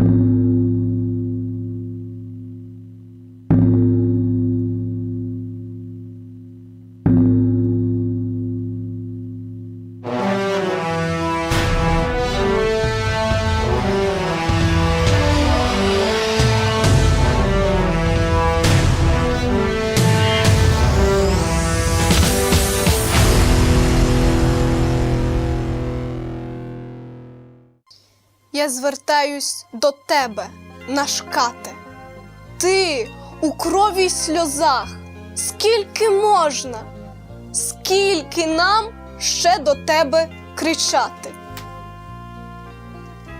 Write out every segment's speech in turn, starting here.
you. Я звертаюсь до тебе, наш кате. Ти у крові й сльозах. Скільки можна? Скільки нам ще до тебе кричати?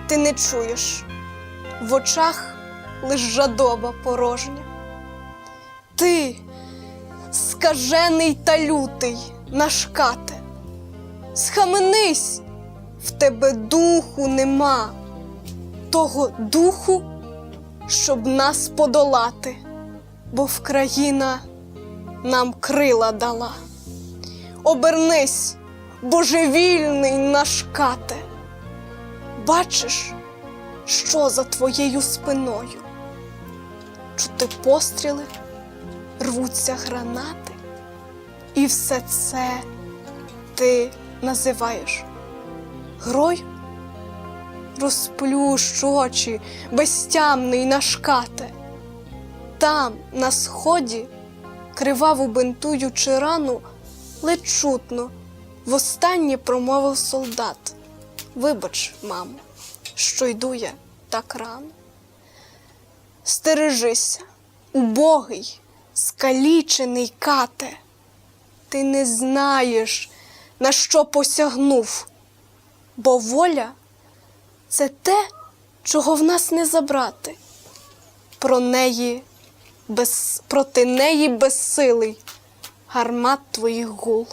Ти не чуєш, в очах лиш жадоба порожня. Ти скажений та лютий, наш кате. Схаменись, в тебе духу нема, того духу, щоб нас подолати, бо Вкраїна нам крила дала. Обернись, божевільний наш кате. Бачиш, що за твоєю спиною? Чути постріли, рвуться гранати, і все це ти називаєш грою? Розплющ очі, безтямний наш кате. Там, на сході, криваву бинтуючи рану, ледь чутно, востаннє промовив солдат. Вибач, мамо, що йду я так рано. Стережися, убогий, скалічений кате. Ти не знаєш, на що посягнув, бо воля це те, чого в нас не забрати. Про неї без, проти неї безсилий гармат твоїх гул.